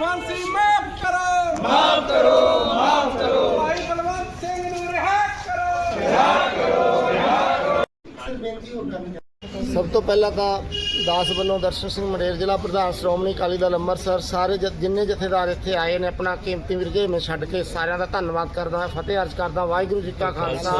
ਫਾਂਸੀ ਮਾਫ ਕਰੋ। ਮਾਫ ਕਰੋ ਮਾਫ ਕਰੋ। ਭਾਈ ਬਲਵੰਤ ਸਿੰਘ ਨੂੰ ਰਿਹਾ ਕਰੋ। ਰਿਹਾ ਕਰੋ ਰਿਹਾ ਕਰੋ ਸਭ ਤੋਂ ਪਹਿਲਾਂ ਤਾਂ ਦਾਸ ਵੱਲੋਂ ਦਰਸ਼ਨ ਸਿੰਘ ਮੰਡੇਰ ਜ਼ਿਲ੍ਹਾ ਪ੍ਰਧਾਨ ਸ਼੍ਰੋਮਣੀ ਅਕਾਲੀ ਦਲ ਅੰਮ੍ਰਿਤਸਰ ਸਾਰੇ ਜਿੰਨੇ ਜਥੇਦਾਰ ਇੱਥੇ ਆਏ ਨੇ ਆਪਣਾ ਕੀਮਤੀ ਵਿਰਗੇ ਮੈਂ ਛੱਡ ਕੇ ਸਾਰਿਆਂ ਦਾ ਧੰਨਵਾਦ ਕਰਦਾ ਹਾਂ। ਫਤਿਹ ਅਰਜ਼ ਕਰਦਾ ਵਾਹਿਗੁਰੂ ਜੀ ਕਾ ਖਾਲਸਾ।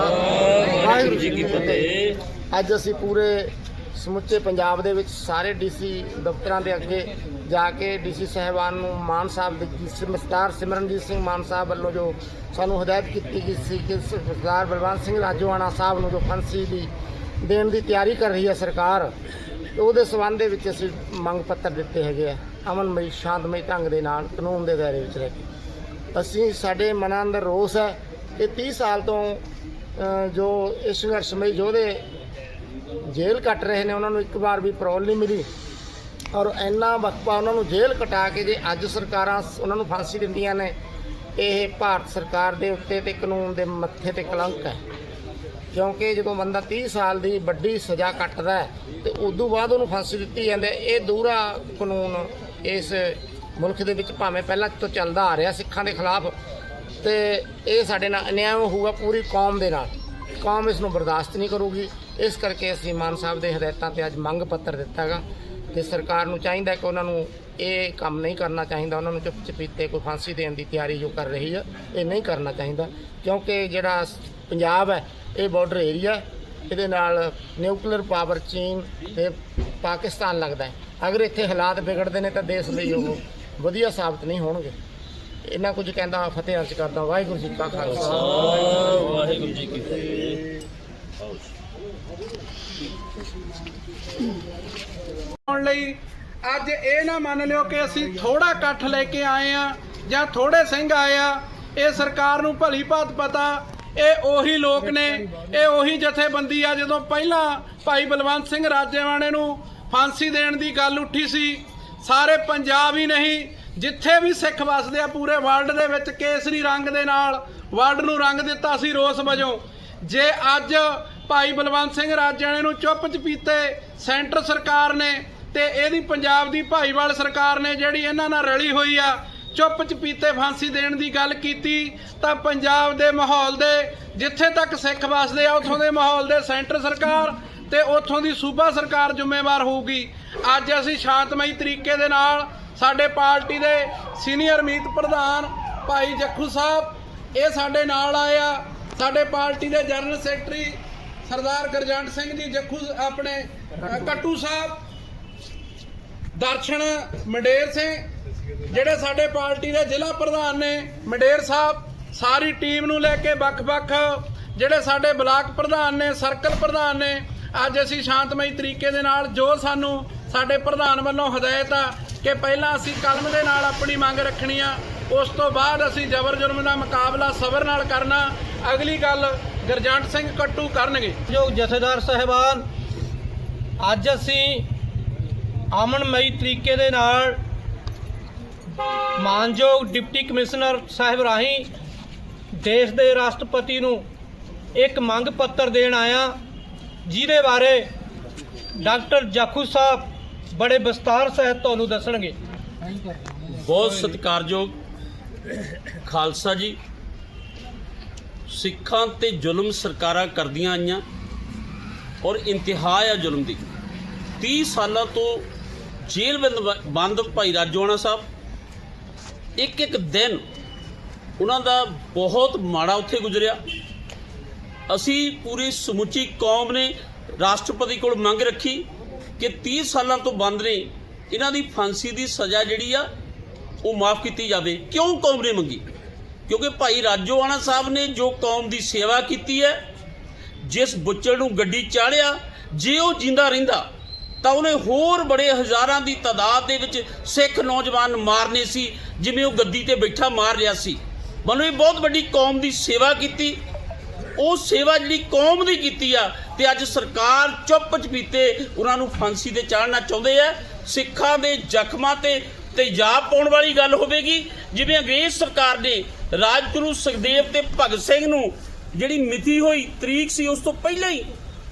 ਵਾਹਿਗੁਰੂ ਜੀ ਕੀ ਫਤਿਹ। ਅੱਜ ਅਸੀਂ ਪੂਰੇ ਸਮੁੱਚੇ ਪੰਜਾਬ ਦੇ ਵਿੱਚ ਸਾਰੇ ਡੀਸੀ ਦਫ਼ਤਰਾਂ ਦੇ ਅੱਗੇ ਜਾ ਕੇ ਡੀਸੀ ਸਾਹਿਬਾਨ ਨੂੰ ਮਾਨ ਸਾਹਿਬ ਦੇ ਸਮਸਤਾਰ ਸਿਮਰਨਜੀਤ ਸਿੰਘ ਮਾਨ ਸਾਹਿਬ ਵੱਲੋਂ ਜੋ ਸਾਨੂੰ ਹਦਾਇਤ ਕੀਤੀ ਗਈ ਸੀ ਕਿ ਸਰਦਾਰ ਬਲਵੰਤ ਸਿੰਘ ਰਾਜੋਆਣਾ ਸਾਹਿਬ ਨੂੰ ਜੋ ਫਾਂਸੀ ਦੀ, ਦੇਣ ਦੀ ਤਿਆਰੀ ਕਰ ਰਹੀ ਹੈ ਸਰਕਾਰ, ਉਹਦੇ ਸਬੰਧ ਦੇ ਵਿੱਚ ਅਸੀਂ ਮੰਗ ਪੱਤਰ ਦਿੱਤੇ ਹੈਗੇ ਆ, ਅਮਨਮਈ, ਸ਼ਾਂਤਮਈ ਢੰਗ ਦੇ ਨਾਲ, ਕਾਨੂੰਨ ਦੇ ਦਾਇਰੇ ਵਿੱਚ ਰਹਿ ਕੇ। ਅਸੀਂ, ਸਾਡੇ ਮਨਾਂ ਅੰਦਰ ਰੋਸ ਹੈ ਕਿ 30 ਸਾਲ ਤੋਂ ਜੋ ਇਸ ਸੰਘਰਸ਼ਮਈ ਯੋਧੇ ਜੇਲ੍ਹ ਕੱਟ ਰਹੇ ਨੇ, ਉਹਨਾਂ ਨੂੰ ਇੱਕ ਵਾਰ ਵੀ ਪਰੋਲ ਨਹੀਂ ਮਿਲੀ। ਔਰ ਇੰਨਾ ਵਕਫਾ ਉਹਨਾਂ ਨੂੰ ਜੇਲ੍ਹ ਕਟਾ ਕੇ ਜੇ ਅੱਜ ਸਰਕਾਰਾਂ ਉਹਨਾਂ ਨੂੰ ਫਾਂਸੀ ਦਿੰਦੀਆਂ ਨੇ, ਇਹ ਭਾਰਤ ਸਰਕਾਰ ਦੇ ਉੱਤੇ ਤੇ ਕਾਨੂੰਨ ਦੇ ਮੱਥੇ ਤੇ ਕਲੰਕ ਹੈ। ਕਿਉਂਕਿ ਜਦੋਂ ਬੰਦਾ 30 ਸਾਲ ਦੀ ਵੱਡੀ ਸਜ਼ਾ ਕੱਟਦਾ ਹੈ, ਤੇ ਉਦੋਂ ਬਾਅਦ ਉਹਨੂੰ ਫਾਂਸੀ ਦਿੱਤੀ ਜਾਂਦੀ ਹੈ। ਇਹ ਦੂਰਾ ਕਾਨੂੰਨ ਇਸ ਮੁਲਕ ਦੇ ਵਿੱਚ ਭਾਵੇਂ ਪਹਿਲਾਂ ਤੋਂ ਚੱਲਦਾ ਆ ਰਿਹਾ ਸਿੱਖਾਂ ਦੇ ਖਿਲਾਫ, ਤੇ ਇਹ ਸਾਡੇ ਨਾਲ ਅਨਿਆਂ ਹੋਊਗਾ ਪੂਰੀ ਕੌਮ ਦੇ ਨਾਲ। ਕੌਮ ਇਸ ਨੂੰ ਬਰਦਾਸ਼ਤ ਨਹੀਂ ਕਰੂਗੀ। ਇਸ ਕਰਕੇ ਅਸੀਂ ਮਾਨ ਸਾਹਿਬ ਦੇ ਹਦਾਇਤਾਂ ਤੇ ਅੱਜ ਮੰਗ ਪੱਤਰ ਦਿੱਤਾ ਗਾ ਤੇ ਸਰਕਾਰ ਨੂੰ ਚਾਹੀਦਾ ਕਿ ਉਹਨਾਂ ਨੂੰ ਇਹ ਕੰਮ ਨਹੀਂ ਕਰਨਾ ਚਾਹੀਦਾ, ਉਹਨਾਂ ਨੂੰ ਚੁੱਪ ਚਪੀਤੇ ਕੋਈ ਫਾਂਸੀ ਦੇਣ ਦੀ ਤਿਆਰੀ ਜੋ ਕਰ ਰਹੀ ਹੈ ਇਹ ਨਹੀਂ ਕਰਨਾ ਚਾਹੀਦਾ। ਕਿਉਂਕਿ ਜਿਹੜਾ ਪੰਜਾਬ ਹੈ, ਇਹ ਬਾਰਡਰ ਏਰੀਆ ਇਹਦੇ ਨਾਲ ਨਿਊਕਲੀਅਰ ਪਾਵਰ ਚੀਨ ਤੇ ਪਾਕਿਸਤਾਨ ਲੱਗਦਾ ਹੈ। ਅਗਰ ਇੱਥੇ ਹਾਲਾਤ ਵਿਗੜਦੇ ਨੇ ਤਾਂ ਦੇਸ਼ ਲਈ ਉਹ ਵਧੀਆ ਸਾਬਤ ਨਹੀਂ ਹੋਣਗੇ। ਇਹਨਾਂ ਕੁਝ ਕਹਿੰਦਾ ਫਤਿਹ ਅਰਜ਼ ਕਰਦਾ ਵਾਹਿਗੁਰੂ ਜੀ ਕਾ ਖਾਲਸਾ। ਵਾਹਿਗੁਰੂ ਜੀ ਕੀ ਫਤਿਹ। ਆਉਣ ਲਈ ਅੱਜ ਇਹ ਨਾ ਮੰਨ ਲਿਓ ਕਿ ਅਸੀਂ ਥੋੜਾ ਇਕੱਠ ਲੈ ਕੇ ਆਏ ਆ ਜਾਂ ਥੋੜੇ ਸਿੰਘ ਆਏ ਆ ਇਹ ਸਰਕਾਰ ਨੂੰ ਭਲੀ ਭਾਤ ਪਤਾ ਇਹ ਉਹੀ ਲੋਕ ਨੇ ਇਹ ਉਹੀ ਜਥੇਬੰਦੀ ਆ ਜਦੋਂ ਪਹਿਲਾਂ ਭਾਈ ਬਲਵੰਤ ਸਿੰਘ ਰਾਜੇਵਾਣੇ ਨੂੰ ਫਾਂਸੀ ਦੇਣ ਦੀ ਗੱਲ ਉੱਠੀ ਸੀ ਸਾਰੇ ਪੰਜਾਬ ਹੀ ਨਹੀਂ ਜਿੱਥੇ ਵੀ ਸਿੱਖ ਵਸਦੇ ਆ ਪੂਰੇ ਵਰਲਡ ਦੇ ਵਿੱਚ ਕੇਸਰੀ ਰੰਗ ਦੇ ਨਾਲ ਵਰਲਡ ਨੂੰ ਰੰਗ ਦਿੱਤਾ ਸੀ ਰੋਸ ਵਜੋਂ। ਜੇ ਅੱਜ ਭਾਈ ਬਲਵੰਤ ਸਿੰਘ ਰਾਜਿਆਣੇ ਨੂੰ ਚੁੱਪ ਚਪੀਤੇ ਸੈਂਟਰ ਸਰਕਾਰ ਨੇ ਤੇ ਇਹਦੀ ਪੰਜਾਬ ਦੀ ਭਾਈਵਾਲ ਸਰਕਾਰ ਨੇ ਜਿਹੜੀ ਇਹਨਾਂ ਨਾਲ ਰਲੀ ਹੋਈ ਆ, ਚੁੱਪ ਚਪੀਤੇ ਫਾਂਸੀ ਦੇਣ ਦੀ ਗੱਲ ਕੀਤੀ, ਤਾਂ ਪੰਜਾਬ ਦੇ ਮਾਹੌਲ ਦੇ ਜਿੱਥੇ ਤੱਕ ਸਿੱਖ ਵਸਦੇ ਆ, ਉਥੋਂ ਦੇ ਮਾਹੌਲ ਦੇ ਸੈਂਟਰ ਸਰਕਾਰ ਤੇ ਉਥੋਂ ਦੀ ਸੂਬਾ ਸਰਕਾਰ ਜ਼ਿੰਮੇਵਾਰ ਹੋਊਗੀ। ਅੱਜ ਅਸੀਂ ਸ਼ਾਂਤਮਈ ਤਰੀਕੇ ਦੇ ਨਾਲ ਸਾਡੇ ਪਾਰਟੀ ਦੇ ਸੀਨੀਅਰ ਮੀਤ ਪ੍ਰਧਾਨ ਭਾਈ ਜੱਖੂ ਸਾਹਿਬ, ਇਹ ਸਾਡੇ ਨਾਲ ਆਏ ਆ। ਸਾਡੇ ਪਾਰਟੀ ਦੇ ਜਨਰਲ ਸੈਕਟਰੀ ਸਰਦਾਰ ਗਰਜੰਟ ਸਿੰਘ ਜੀ, ਜੱਖੂ ਆਪਣੇ ਕੱਟੂ ਸਾਹਿਬ, ਦਰਸ਼ਨ ਮੰਡੇਰ ਸਿੰਘ, ਜਿਹੜੇ ਸਾਡੇ ਪਾਰਟੀ ਦੇ ਜ਼ਿਲ੍ਹਾ ਪ੍ਰਧਾਨ ਨੇ, ਮੰਡੇਰ ਸਾਹਿਬ, ਸਾਰੀ ਟੀਮ ਨੂੰ ਲੈ ਕੇ ਵੱਖ-ਵੱਖ ਜਿਹੜੇ ਸਾਡੇ ਬਲਾਕ ਪ੍ਰਧਾਨ ਨੇ, ਸਰਕਲ ਪ੍ਰਧਾਨ ਨੇ, ਅੱਜ ਅਸੀਂ ਸ਼ਾਂਤਮਈ ਤਰੀਕੇ ਦੇ ਨਾਲ ਜੋ ਸਾਨੂੰ ਸਾਡੇ ਪ੍ਰਧਾਨ ਵੱਲੋਂ ਹਦਾਇਤ ਆ ਕਿ ਪਹਿਲਾਂ ਅਸੀਂ ਕਲਮ ਦੇ ਨਾਲ ਆਪਣੀ ਮੰਗ ਰੱਖਣੀ ਆ, ਉਸ ਤੋਂ ਬਾਅਦ ਅਸੀਂ ਜ਼ਬਰ ਜੁਰਮ ਦਾ ਮੁਕਾਬਲਾ ਸਬਰ ਨਾਲ ਕਰਨਾ, ਅਗਲੀ ਗੱਲ ਗਰਜੰਟ ਸਿੰਘ ਕੱਟੂ ਕਰਨਗੇ। ਜੋ ਜਥੇਦਾਰ ਸਾਹਿਬਾਨ, ਅੱਜ ਅਸੀਂ ਅਮਨਮਈ ਤਰੀਕੇ ਦੇ ਨਾਲ ਮਾਨਯੋਗ ਡਿਪਟੀ ਕਮਿਸ਼ਨਰ ਸਾਹਿਬ ਰਾਹੀਂ ਦੇਸ਼ ਦੇ ਰਾਸ਼ਟਰਪਤੀ ਨੂੰ ਇੱਕ ਮੰਗ ਪੱਤਰ ਦੇਣ ਆਇਆ, ਜਿਹਦੇ ਬਾਰੇ ਡਾਕਟਰ ਜਾਖੂ ਸਾਹਿਬ ਬੜੇ ਵਿਸਤਾਰ ਸਹਿਤ ਤੁਹਾਨੂੰ ਦੱਸਣਗੇ। ਬਹੁਤ ਸਤਿਕਾਰਯੋਗ ਖਾਲਸਾ ਜੀ। ਸਿੱਖਾਂ ਤੇ ਜ਼ੁਲਮ ਸਰਕਾਰਾਂ ਕਰਦੀਆਂ ਆਈਆਂ ਔਰ ਇੰਤਹਾ ਆ ਜ਼ੁਲਮ ਦੀ। 30 ਸਾਲਾਂ ਤੋਂ ਜੇਲ੍ਹ ਬੰਦ ਬੰਦ ਭਾਈ ਰਾਜੋਆਣਾ ਸਾਹਿਬ। ਇੱਕ ਇੱਕ ਦਿਨ ਉਹਨਾਂ ਦਾ ਬਹੁਤ ਮਾੜਾ ਉੱਥੇ ਗੁਜ਼ਰਿਆ। ਅਸੀਂ ਪੂਰੀ ਸਮੁੱਚੀ ਕੌਮ ਨੇ ਰਾਸ਼ਟਰਪਤੀ ਕੋਲ ਮੰਗ ਰੱਖੀ। ਕਿ 30 ਸਾਲਾਂ ਤੋਂ ਬੰਦ ਨੇ, ਇਹਨਾਂ ਦੀ ਫਾਂਸੀ ਦੀ ਸਜ਼ਾ ਜਿਹੜੀ ਆ, ਉਹ ਮਾਫ ਕੀਤੀ ਜਾਵੇ। ਕਿਉਂ ਕੌਮ ਨੇ ਮੰਗੀ? ਕਿਉਂਕਿ ਭਾਈ ਰਾਜੋਆਣਾ ਸਾਹਿਬ ਨੇ ਜੋ ਕੌਮ ਦੀ ਸੇਵਾ ਕੀਤੀ ਹੈ, ਜਿਸ ਬੁੱਚੜ ਨੂੰ ਗੱਡੀ ਚਾੜਿਆ, ਜੇ ਉਹ ਜਿੰਦਾ ਰਹਿੰਦਾ, ਤਾਂ ਉਹਨੇ ਹੋਰ ਬੜੇ ਹਜ਼ਾਰਾਂ ਦੀ ਤਾਦਾਦ ਦੇ ਵਿੱਚ ਸਿੱਖ ਨੌਜਵਾਨ ਮਾਰਨੇ ਸੀ, ਜਿਵੇਂ ਉਹ ਗੱਦੀ ਤੇ ਬੈਠਾ ਮਾਰ ਰਿਹਾ ਸੀ। ਮਨੋਂ ਇਹ ਬਹੁਤ ਵੱਡੀ ਕੌਮ ਦੀ ਸੇਵਾ ਕੀਤੀ ਉਹ ਸੇਵਾ ਜਿਹੜੀ ਕੌਮ ਦੀ ਕੀਤੀ ਆ, ਤੇ ਅੱਜ ਸਰਕਾਰ ਚੁੱਪ ਚਪੀਤੇ ਉਹਨਾਂ ਨੂੰ ਫਾਂਸੀ ਤੇ ਚਾੜਨਾ ਚਾਹੁੰਦੇ ਆ। ਸਿੱਖਾਂ ਦੇ ਜ਼ਖਮਾਂ ਤੇ ਤੇਜ਼ਾਬ ਪਾਉਣ ਵਾਲੀ ਗੱਲ ਹੋਵੇਗੀ। ਜਿਵੇਂ ਅੰਗਰੇਜ਼ ਸਰਕਾਰ ਨੇ ਰਾਜਗੁਰੂ ਸੁਖਦੇਵ ਤੇ ਭਗਤ ਸਿੰਘ ਨੂੰ ਜਿਹੜੀ ਮਿਤੀ ਹੋਈ, ਤਰੀਕ ਸੀ, ਉਸ ਤੋਂ ਪਹਿਲਾਂ ਹੀ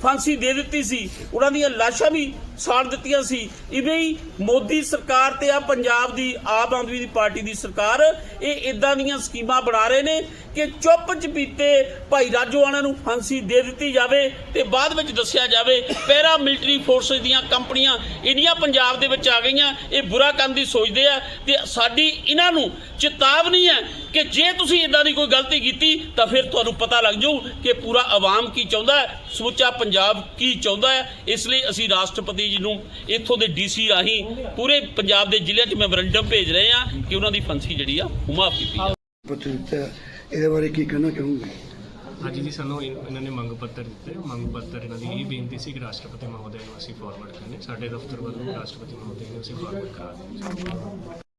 ਫਾਂਸੀ ਦੇ ਦਿੱਤੀ ਸੀ। ਉਹਨਾਂ ਦੀਆਂ ਲਾਸ਼ਾਂ ਵੀ ਸਾੜ ਦਿੱਤੀਆਂ ਸੀ। ਇਵੇਂ ਹੀ ਮੋਦੀ ਸਰਕਾਰ ਤੇ ਆ ਪੰਜਾਬ ਦੀ ਆਮ ਆਦਮੀ ਦੀ ਪਾਰਟੀ ਦੀ ਸਰਕਾਰ, ਇਹ ਇਦਾਂ ਦੀਆਂ ਸਕੀਮਾਂ ਬਣਾ ਰਹੇ ਨੇ ਕਿ ਚੁੱਪ ਚਪੀਤੇ ਭਾਈ ਰਾਜੋਆਣਾ ਨੂੰ ਫਾਂਸੀ ਦੇ ਦਿੱਤੀ ਜਾਵੇ ਤੇ ਬਾਅਦ ਵਿੱਚ ਦੱਸਿਆ ਜਾਵੇ, ਪੈਰਾ ਮਿਲਟਰੀ ਫੋਰਸਸ ਦੀਆਂ ਕੰਪਨੀਆਂ ਇੰਨੀਆਂ ਪੰਜਾਬ ਦੇ ਵਿੱਚ ਆ ਗਈਆਂ, ਇਹ ਬੁਰਾ ਕੰਮ ਦੀ ਸੋਚਦੇ ਆ ਤੇ ਸਾਡੀ ਇਹਨਾਂ ਨੂੰ ਚੇਤਾਵਨੀ ਹੈ ਕਿ ਜੇ ਤੁਸੀਂ ਇਦਾਂ ਦੀ ਕੋਈ ਗਲਤੀ ਕੀਤੀ ਤਾਂ ਫਿਰ ਤੁਹਾਨੂੰ ਪਤਾ ਲੱਗ ਜਾਊ ਕਿ ਪੂਰਾ ਆਵਾਮ ਕੀ ਚਾਹੁੰਦਾ ਹੈ ਸਮੁੱਚਾ ਪੰਜਾਬ ਕੀ ਚਾਹੁੰਦਾ ਹੈ। ਇਸ ਲਈ ਅਸੀਂ ਰਾਸ਼ਟਰਪਤੀ ਜੀ ਨੂੰ ਇੱਥੋਂ ਦੇ ਡੀਸੀ ਰਾਹੀਂ ਪੂਰੇ ਪੰਜਾਬ ਦੇ ਜ਼ਿਲ੍ਹਿਆਂ 'ਚ ਮੈਮੋਰੰਡਮ ਭੇਜ ਰਹੇ ਹਾਂ ਕਿ ਉਹਨਾਂ ਦੀ ਫਾਂਸੀ ਜਿਹੜੀ ਆ ਉਹ ਮਾਫ ਕੀਤੀ ਜਾਵੇ। ਪੱਤਰ ਦਿੱਤਾ। ਇਹਦੇ ਬਾਰੇ ਕੀ ਕਹਿਣਾ ਚਾਹੋਗੇ? ਅੱਜ ਜੀ ਸਾਨੂੰ ਇਨ- ਇਹਨਾਂ ਨੇ ਮੰਗ ਪੱਤਰ ਦਿੱਤੇ। ਮੰਗ ਪੱਤਰ ਇਹਨਾਂ ਦੀ ਇਹ ਬੇਨਤੀ ਸੀ ਕਿ ਰਾਸ਼ਟਰਪਤੀ ਮਹੋਦయ ਨੂੰ ਅਸੀਂ ਫਾਰਵਰਡ ਕਰਨੇ। ਸਾਡੇ ਦਫ਼ਤਰ ਵੱਲੋਂ ਰਾਸ਼ਟਰਪਤੀ ਮਹੋਦయ ਨੂੰ ਅਸੀਂ ਫਾਰਵਰਡ ਕਰਾ